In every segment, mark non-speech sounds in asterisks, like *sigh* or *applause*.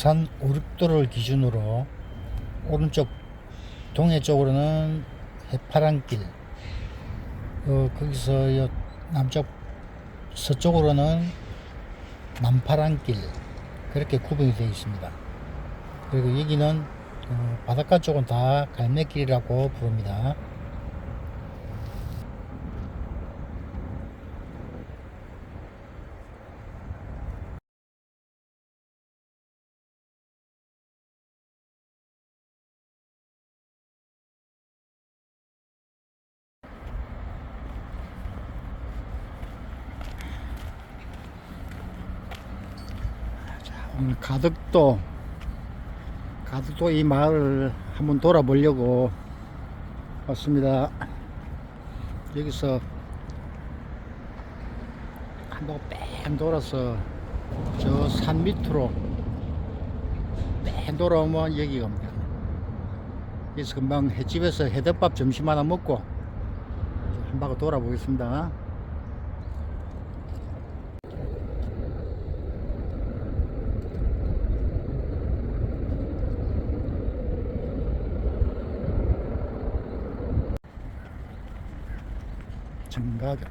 부산 오륙도를 기준으로 오른쪽 동해 쪽으로는 해파랑길 어, 거기서 요 남쪽 서쪽으로는 남파랑길 그렇게 구분이 되어 있습니다. 그리고 여기는 어, 바닷가 쪽은 다 갈매길이라고 부릅니다. 오늘 가덕도 가덕도 이 마을을 한번 돌아보려고 왔습니다. 여기서 한 바퀴 뺑 돌아서 저 산 밑으로 뺑 돌아오면 여기가 옵니다. 여기서 금방 횟집에서 해덮밥 점심 하나 먹고 한 바퀴 돌아보겠습니다. 정가격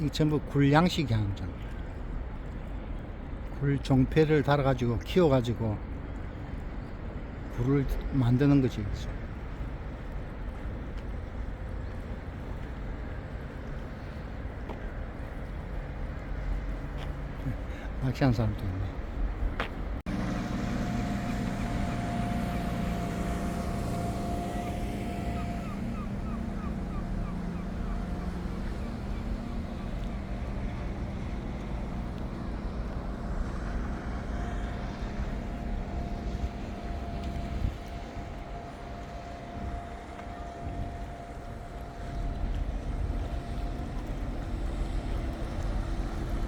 이 전부 굴 양식 양장 굴 종패를 달아가지고 키워가지고 굴을 만드는 거지 낚시하는 사람도 있네.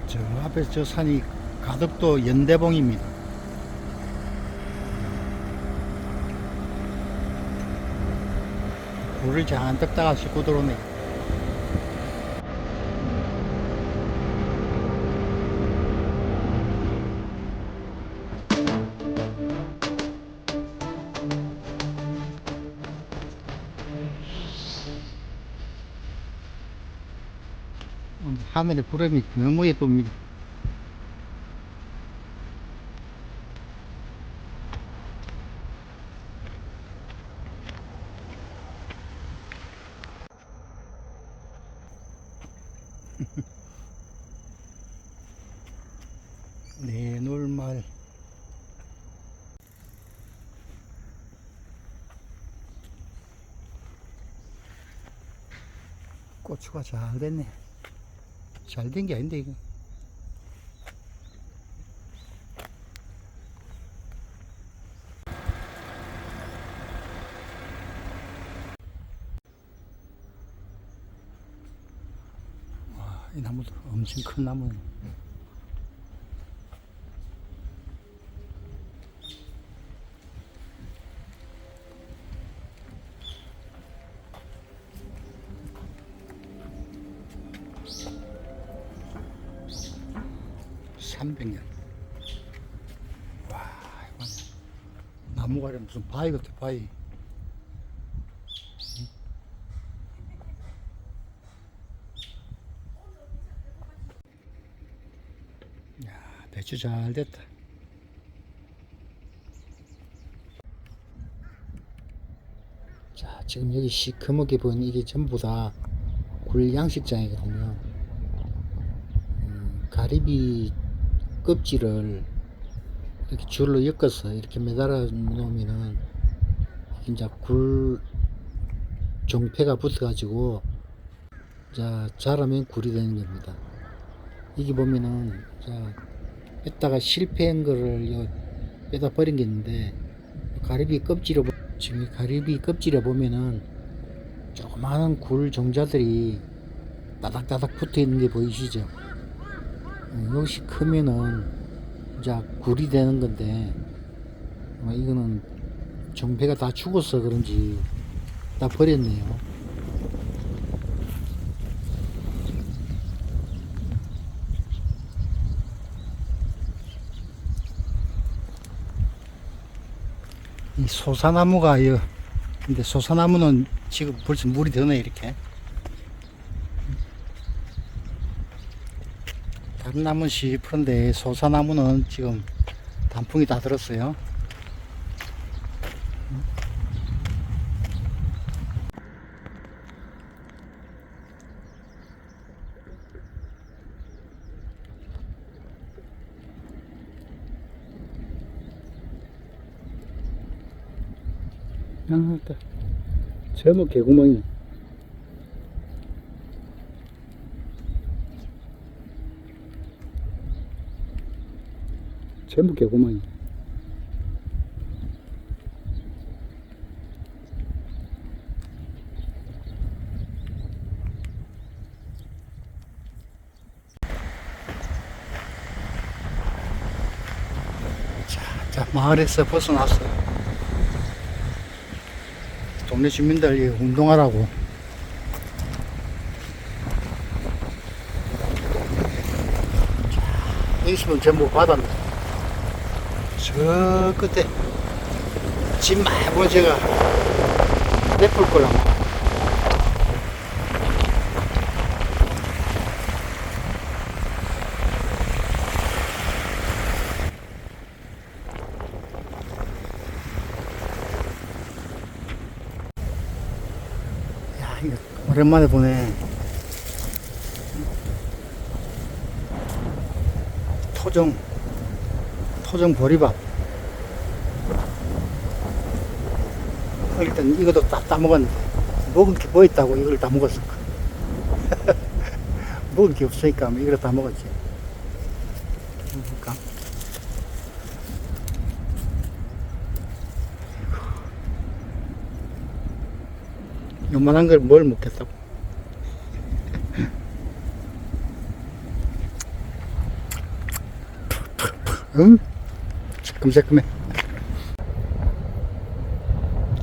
저 앞에 저 산이 가덕도 연대봉입니다. 물을 잔뜩 따가 싣고 들어오네. 음, 하늘에 구름이 너무 예쁩니다. *laughs* 내놀말. 고추가 잘 됐네. 잘 된 게 아닌데 이거 와, 이 나무도 엄청 큰 나무네 삼백년. 와 이거 나무가 무슨 바위 같아 바위 야 배추 잘 됐다. 자 지금 여기 시커멓게 보이는 이게 전부 다 굴 양식장이거든요. 음, 가리비 껍질을 이렇게 줄로 엮어서 이렇게 매달아 놓으면은 이제 굴 종패가 붙어 가지고 자 자라면 굴이 되는 겁니다. 이게 보면은 자 뺐다가 실패한 거를 요 빼다 버린 게 있는데 가리비 껍질을 보- 지금 이 가리비 껍질에 보면은 조그마한 굴 종자들이 따닥따닥 붙어 있는 게 보이시죠? 어, 이것이 크면은 이제 굴이 되는 건데 아마 이거는 종배가 다 죽어서 그런지 다 버렸네요. 이 소사나무가 여 근데 소사나무는 지금 벌써 물이 드네 이렇게. 다른 나무는 시퍼런데 소사나무는 지금 단풍이 다 들었어요 아, 있다. 제목 개구멍이. 전부 개구멍이. 자, 자, 마을에서 벗어났어. 동네 주민들 이 운동하라고. 있으면 전부 바다입니다. 저 끝에 집 보면 제가 내풀 거라고. 야, 이거 오랜만에 보네. 토종, 토종 보리밥. 어, 일단 이것도 다 따먹었는데. 먹은 게 뭐 있다고 이걸 다 먹었어. *laughs* 먹은 게 없으니까 뭐 이걸 다 먹었지. 볼까? 요만한 걸 뭘 먹겠다고. 응? 새콤새콤해.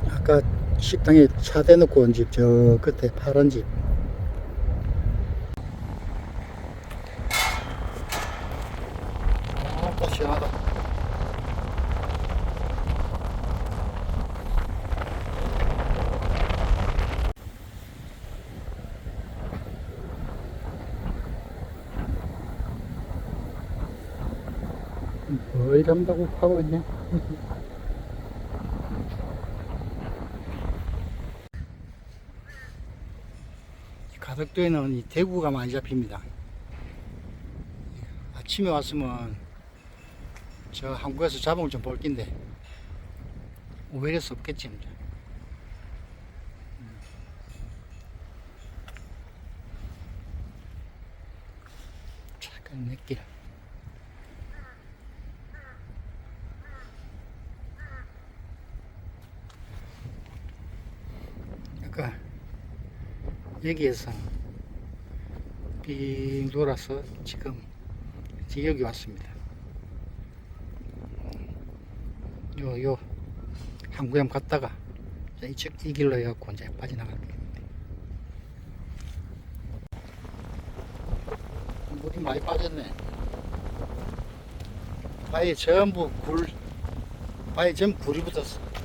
아까 식당에 차 대놓고 온 집, 저 끝에 파란 집. 뭘 한다고 하고 있냐? 가덕도에는 이 대구가 많이 잡힙니다. 아침에 왔으면 저 한국에서 잡은 좀볼 낀데 오히려 수 없겠지. 이제. 음. 잠깐 내길. 아까 여기에서 빙 돌아서 지금 여기 왔습니다. 요, 요, 한구염 갔다가 이쪽 이 길로 해갖고 이제 빠져나갈게요. 물이 많이 빠졌네. 바위에 전부 굴, 바위에 전부 굴이 붙었어.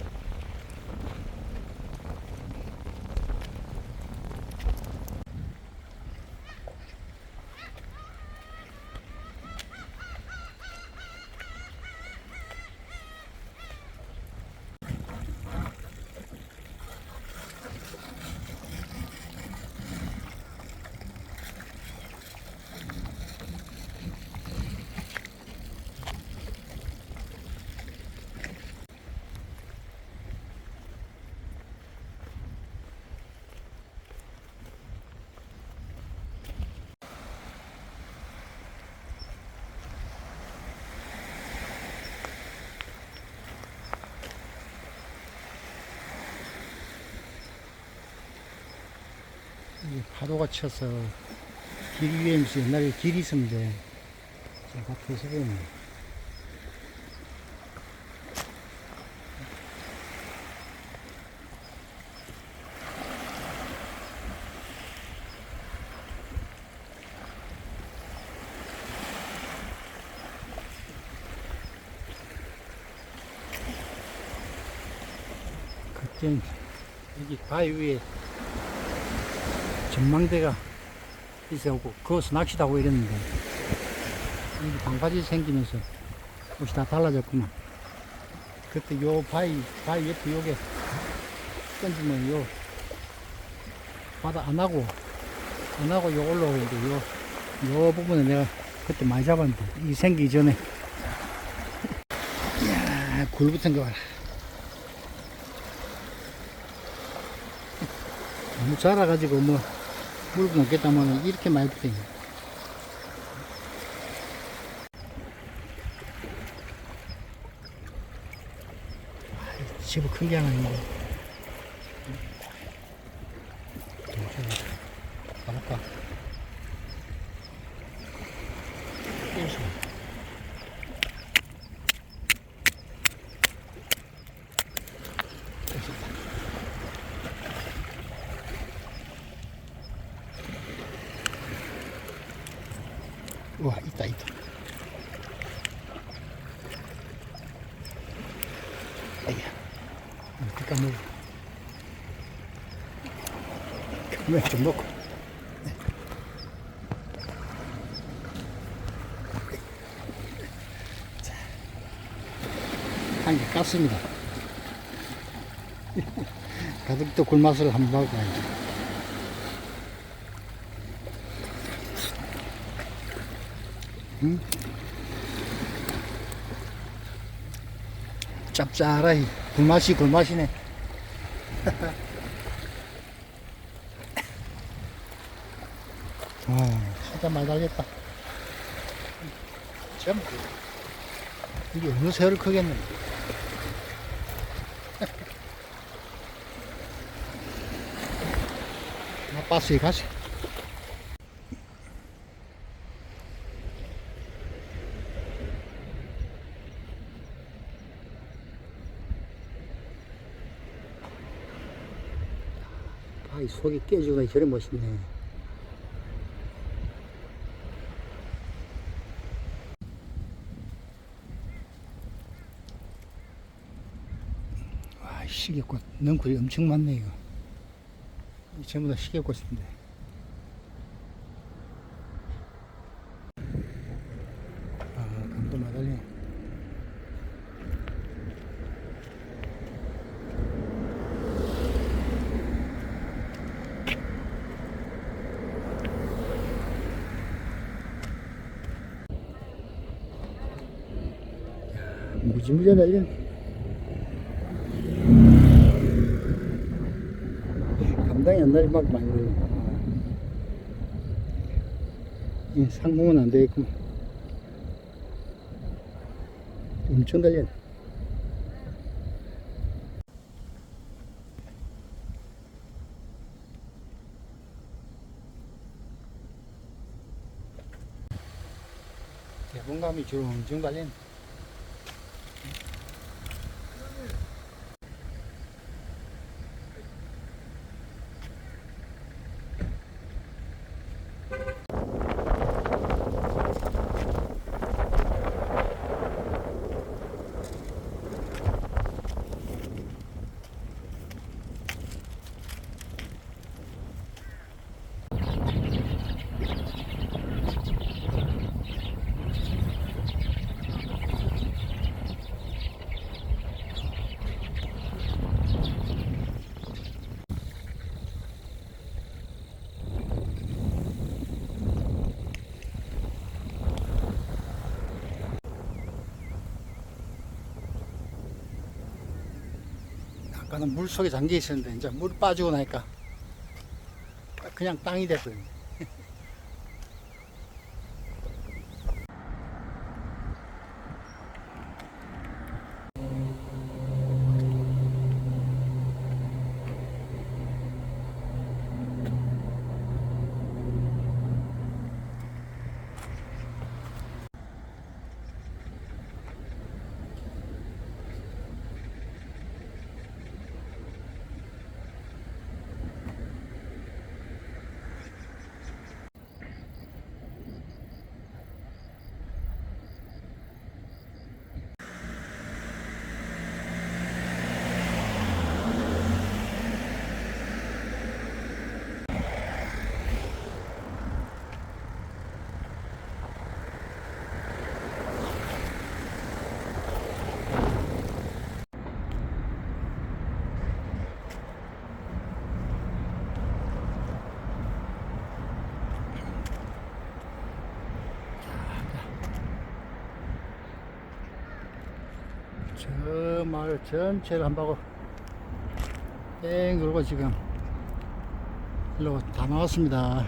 파도가 쳐서 길 위에 무슨 옛날에 길이 있었는데 제가 터서버렸네. 그땐 여기 바위 위에 전망대가 있어갖고 거기서 낚시도 하고 이랬는데 방파제 생기면서 옷이 다 달라졌구만. 그때 요 바위 바위 옆에 요게 던지면 요 바다 안 하고 안 하고 요 올라오는데 요, 요 부분에 내가 그때 많이 잡았는데 이 생기기 전에. *laughs* 이야 굴 붙은 거 봐라. *laughs* 너무 자라가지고 뭐 물고 먹겠다면 이렇게 많이 붙어요. 집을 큰게 하나 있는데. 가볼까? 깨우쳐. 우와 있다 있다 아이야 어떡하 먹어 그러면 좀 먹고 한 개 깠습니다. *laughs* 가득 또 굴맛을 한번 봐고 가야지 응? 짭짤하이. 굴맛이 굴맛이네 *laughs* 아 진짜 많이 달렸다. 참 이게 어느 새를 크겠는데. *laughs* 나빠스에 가시 아이 속이 깨지고 저래 멋있네 와 시계꽃 넝쿨이 엄청 많네 이거 이 전부 다 시계꽃인데. 아 감도 마달리네 무지무지 날린 감당이 안 날이 막 많이 걸려 이 상봉은 안 되겠구만. 엄청 달려 대봉감이 주로 엄청 달리네 아까는 물 속에 잠겨 있었는데 이제 물 빠지고 나니까 그냥 땅이 됐어요. 저 마을 전체를 한 바퀴 뺑 돌고 지금 일로 다 나왔습니다.